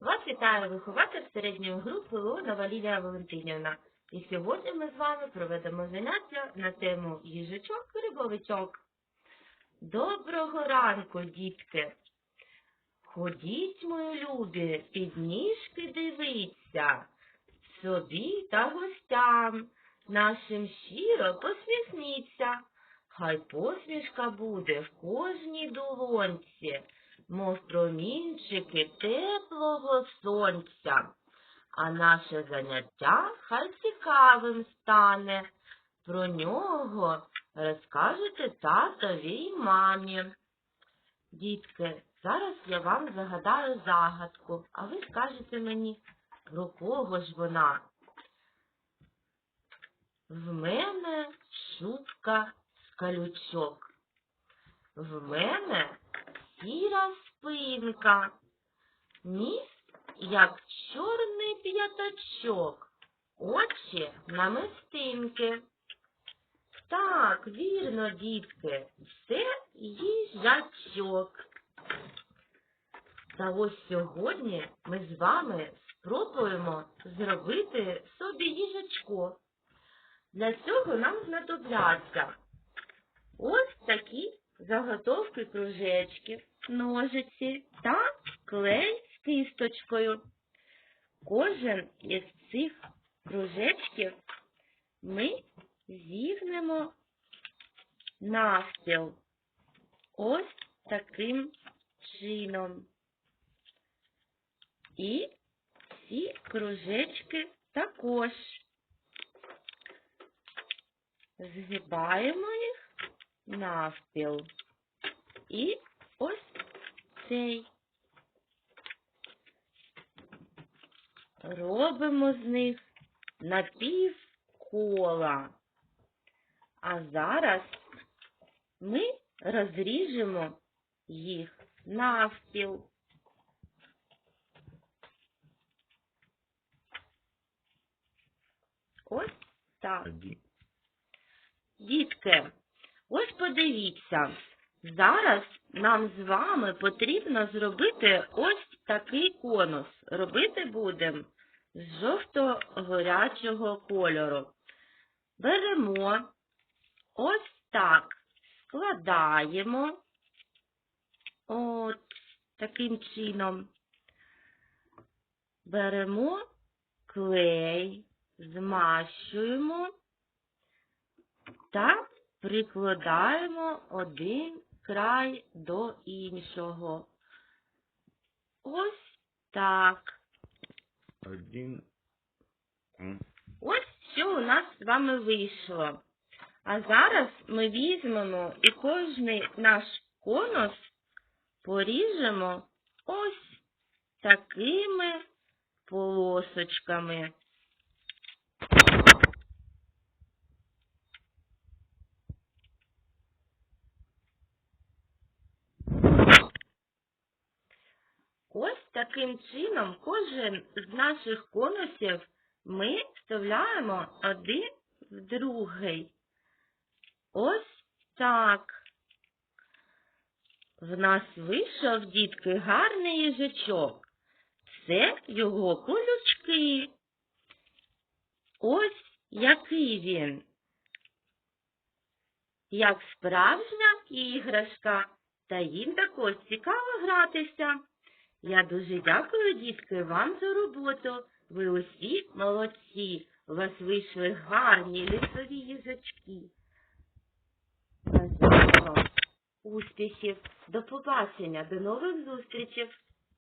Вас вітає вихователь середньої групи Леонова Лілія Валентинівна. І сьогодні ми з вами проведемо заняття на тему їжачок рибовичок. Доброго ранку, дітки! Ходіть, мої любі, під ніжки дивіться, собі та гостям, нашим щиро посміхніться. Хай посмішка буде в кожній долонці, мов промінчики теплого сонця. А наше заняття хай цікавим стане. Про нього розкажете татові й мамі. Дітки, зараз я вам загадаю загадку, а ви скажете мені, про кого ж вона? В мене шубка з калючок. В мене сіра спинка. Ніс, як чорний п'ятачок. Очі намистинки. Так, вірно, дітки, це їжачок. Та ось сьогодні ми з вами спробуємо зробити собі їжачко. Для цього нам знадобляться ось такі заготовки кружечків, ножиці та клей з кисточкою. Кожен із цих кружечків ми зігнемо навпіл ось таким чином. І ці кружечки також згибаємо навпіл. І ось цей. Робимо з них напівкола. А зараз ми розріжемо їх навпіл. Ось так. Дітки, ось подивіться, зараз нам з вами потрібно зробити ось такий конус. Робити будемо з жовто-горячого кольору. Беремо ось так, складаємо от таким чином. Беремо клей, змащуємо та прикладаємо один край до іншого. Ось так. Один. Ось що у нас з вами вийшло. А зараз ми візьмемо і кожний наш конус поріжемо ось такими полосочками. Ось таким чином кожен з наших конусів ми вставляємо один в другий. Ось так. В нас вийшов, дітки, гарний їжачок. Це його колючки. Ось який він. Як справжня іграшка, та їм також цікаво гратися. Я дуже дякую, дітки, вам за роботу. Ви усі молодці. У вас вийшли гарні лісові їжачки. Успіхів. До побачення, до нових зустрічей.